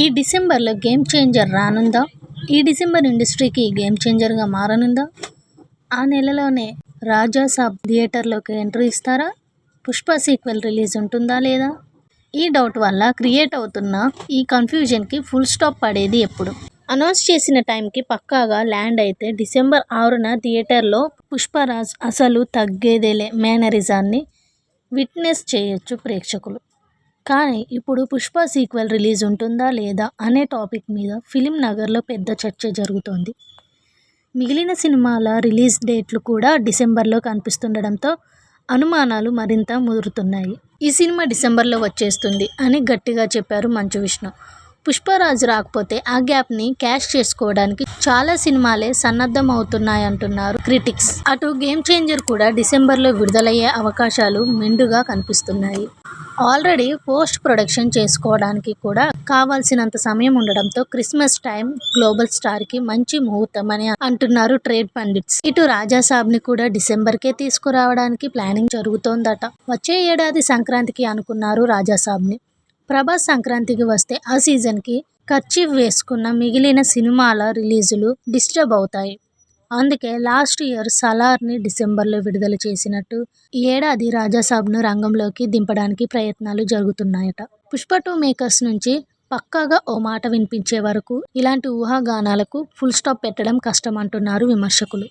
ఈ డిసెంబర్లో game changer రానుందా? ఈ డిసెంబర్ ఇండస్ట్రీకి గేమ్ చేంజర్గా మారనుందా? ఆ నెలలోనే రాజా సాబ్ థియేటర్లోకి ఎంట్రీ ఇస్తారా? పుష్ప సీక్వెల్ రిలీజ్ ఉంటుందా లేదా? ఈ డౌట్ వల్ల క్రియేట్ అవుతున్న ఈ కన్ఫ్యూజన్కి ఫుల్ స్టాప్ పడేది ఎప్పుడు? అనౌన్స్ చేసిన టైంకి పక్కాగా ల్యాండ్ అయితే డిసెంబర్ ఆరున థియేటర్లో పుష్పరాజ్ అసలు తగ్గేదేలే మేనరిజాన్ని విట్నెస్ చేయొచ్చు ప్రేక్షకులు. కానీ ఇప్పుడు పుష్ప సీక్వెల్ రిలీజ్ ఉంటుందా లేదా అనే టాపిక్ మీద ఫిలిం నగర్లో పెద్ద చర్చ జరుగుతోంది. మిగిలిన సినిమాల రిలీజ్ డేట్లు కూడా డిసెంబర్లో కనిపిస్తుండడంతో అనుమానాలు మరింత ముదురుతున్నాయి. ఈ సినిమా డిసెంబర్లో వచ్చేస్తుంది అని గట్టిగా చెప్పారు మంచు విష్ణు. పుష్పరాజు రాకపోతే ఆ గ్యాప్ని క్యాష్ చేసుకోవడానికి చాలా సినిమాలే సన్నద్ధం అవుతున్నాయంటున్నారు క్రిటిక్స్. అటు గేమ్ చేంజర్ కూడా డిసెంబర్లో విడుదలయ్యే అవకాశాలు మెండుగా కనిపిస్తున్నాయి. ఆల్రెడీ పోస్ట్ ప్రొడక్షన్ చేసుకోవడానికి కూడా కావాల్సినంత సమయం ఉండడంతో క్రిస్మస్ టైం గ్లోబల్ స్టార్కి మంచి ముహూర్తం అని అంటున్నారు ట్రేడ్ పండిట్స్. ఇటు రాజాసాబ్ని కూడా డిసెంబర్కే తీసుకురావడానికి ప్లానింగ్ జరుగుతోందట. వచ్చే ఏడాది సంక్రాంతికి అనుకున్నారు రాజాసాబ్ని ప్రభాస్ సంక్రాంతికి వస్తే ఆ సీజన్కి ఖర్చు వేసుకున్న మిగిలిన సినిమాల రిలీజులు డిస్టర్బ్ అవుతాయి. అందుకే లాస్ట్ ఇయర్ సలార్ని డిసెంబర్లో విడుదల చేసినట్టు ఈ ఏడాది రాజాసాబ్ను రంగంలోకి దింపడానికి ప్రయత్నాలు జరుగుతున్నాయట. పుష్ప టూ మేకర్స్ నుంచి పక్కాగా ఓ మాట వినిపించే వరకు ఇలాంటి ఊహాగానాలకు ఫుల్ స్టాప్ పెట్టడం కష్టం అంటున్నారు విమర్శకులు.